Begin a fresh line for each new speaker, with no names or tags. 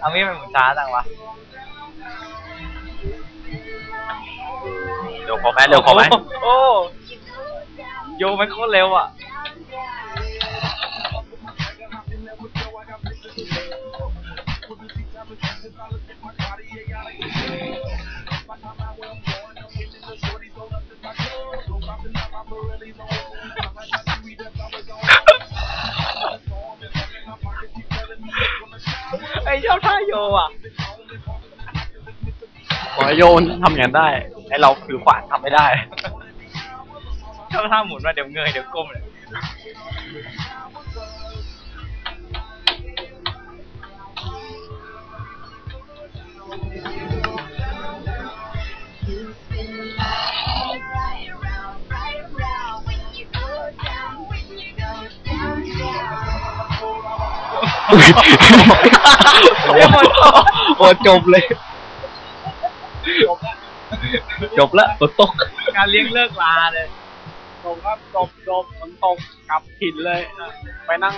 เอามีดมันหมุนช้าจังวะ
เร็วพอไหมเร็วพอไหม
โอ้โยมันโคตรเร็วอะ ไอ้ชอบท่าโยอะ
ขอให้โยนทำอย่างนั้นได้ไอเราถือขวานทำไม่ได้
ชอบท่าหมุนว่าเดี๋ยวเงยเดี๋ยวก้มเลย
โอ้จบเลยจบละฝนตก
การเลี้ยงเลิกลาเลย
จบครับจบจบฝนตกกลับถิ่นเลย ไปนั่ง